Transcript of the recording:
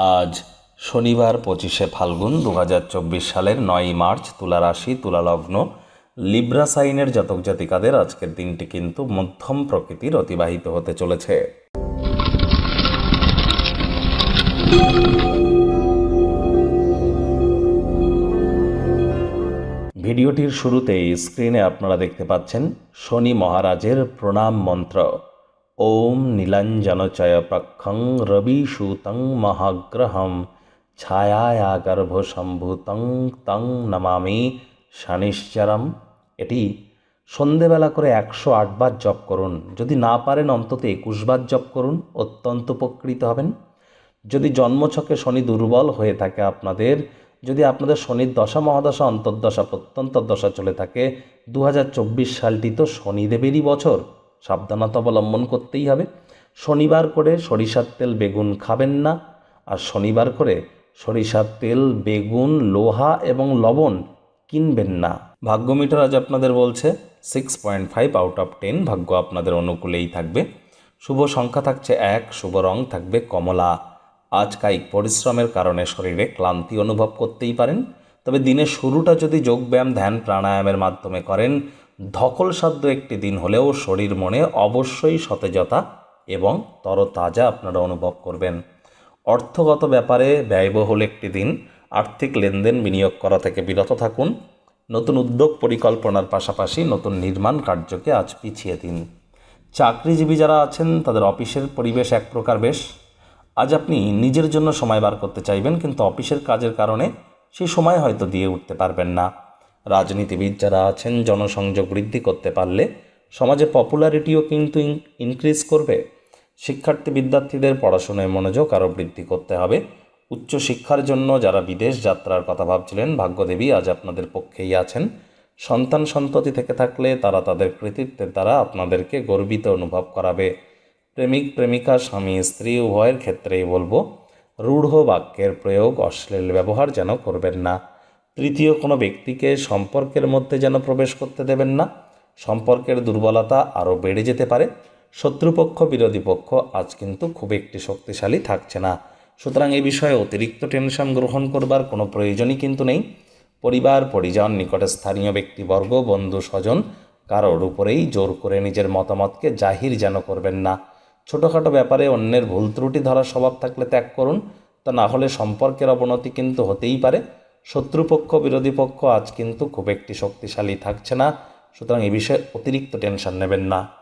আজ শনিবার পঁচিশে ফাল্গুন দু হাজার চব্বিশ সালের নয়ই মার্চ তুলা রাশি তুলা লগ্ন লিব্রা সাইনের জাতক জাতিকাদের আজকের দিনটি কিন্তু মধ্যম প্রকৃতির অতিবাহিত হতে চলেছে। ভিডিওটির শুরুতেই স্ক্রিনে আপনারা দেখতে পাচ্ছেন শনি মহারাজের প্রণাম মন্ত্র। ওম নীলাঞ্জনচয় প্রক্ষং রবি সুতং মহাগ্রহম ছায়া গর্ভ সম্ভূতং তং নমামি শনিশ্চরম। এটি সন্ধেবেলা করে একশো আটবার জপ করুন। যদি না পারেন, অন্তত একুশবার জপ করুন, অত্যন্ত উপকৃত হবেন। যদি জন্মছকে শনি দুর্বল হয়ে থাকে আপনাদের, যদি আপনাদের শনির দশা, মহাদশা, অন্তর্দশা প্রত্যন্তর দশা চলে থাকে দু হাজার চব্বিশ সালটি তো শনিদেবেরই বছর। সাবধানতা অবলম্বন করতেই হবে। শনিবার করে সরিষার তেল বেগুন খাবেন না। আর শনিবার করে সরিষার তেল, বেগুন, লোহা এবং লবণ কিনবেন না। ভাগ্য মিটার আজ আপনাদের বলছে six point five out of ten ভাগ্য আপনাদের অনুকূলেই থাকবে। শুভ সংখ্যা থাকছে এক, শুভ রং থাকবে কমলা। আজ কায়িক পরিশ্রমের কারণে শরীরে ক্লান্তি অনুভব করতেই পারেন। তবে দিনের শুরুটা যদি যোগব্যায়াম ধ্যান, প্রাণায়ামের মাধ্যমে করেন ধকলসাধ্য একটি দিন হলেও শরীর মনে অবশ্যই সতেজতা এবং তরতাজা আপনারা অনুভব করবেন। অর্থগত ব্যাপারে ব্যয়বহুল একটি দিন, আর্থিক লেনদেন বিনিয়োগ করা থেকে বিরত থাকুন, নতুন উদ্যোগ পরিকল্পনার পাশাপাশি নতুন নির্মাণ কার্যকে আজ পিছিয়ে দিন। চাকরিজীবী যারা আছেন, তাদের অফিসের পরিবেশ এক প্রকার বেশ। আজ আপনি নিজের জন্য সময় বার করতে চাইবেন, কিন্তু অফিসের কাজের কারণে সেই সময় হয়তো দিয়ে উঠতে পারবেন না। রাজনীতিবিদ যারা আছেন, জনসংযোগ বৃদ্ধি করতে পারলে সমাজে পপুলারিটিও কিন্তু ইনক্রিজ করবে। শিক্ষার্থী বিদ্যার্থীদের পড়াশোনায় মনোযোগ আরও বৃদ্ধি করতে হবে। উচ্চশিক্ষার জন্য যারা বিদেশ যাত্রার কথা ভাবছিলেন, ভাগ্যদেবী আজ আপনাদের পক্ষেই আছেন। সন্তান সন্ততি থেকে থাকলে তারা তাদের কৃতিত্বের দ্বারা আপনাদেরকে গর্বিত অনুভব করাবে। প্রেমিক, প্রেমিকা, স্বামী, স্ত্রী, উভয়ের ক্ষেত্রেই বলব, রূঢ় বাক্যের প্রয়োগ অশ্লীল ব্যবহার যেন করবেন না। তৃতীয় কোনো ব্যক্তিকে সম্পর্কের মধ্যে যেন প্রবেশ করতে দেবেন না। সম্পর্কের দুর্বলতা আরও বেড়ে যেতে পারে। শত্রুপক্ষ, বিরোধী পক্ষ আজ কিন্তু খুব একটি শক্তিশালী থাকছে না। সুতরাং এ বিষয়ে অতিরিক্ত টেনশন গ্রহণ করবার কোনো প্রয়োজনই কিন্তু নেই। পরিবার, পরিজন, নিকটে স্থানীয় ব্যক্তিবর্গ, বন্ধু, স্বজন কারোর উপরেই জোর করে নিজের মতামতকে জাহির যেন করবেন না। ছোটোখাটো ব্যাপারে অন্যের ভুল ত্রুটি ধরার স্বভাব থাকলে ত্যাগ করুন। তা না হলে সম্পর্কের অবনতি কিন্তু হতেই পারে। শত্রুপক্ষ, বিরোধী পক্ষ আজ কিন্তু খুব একটি শক্তিশালী থাকছে না। সুতরাং এ বিষয়ে অতিরিক্ত টেনশন নেবেন না।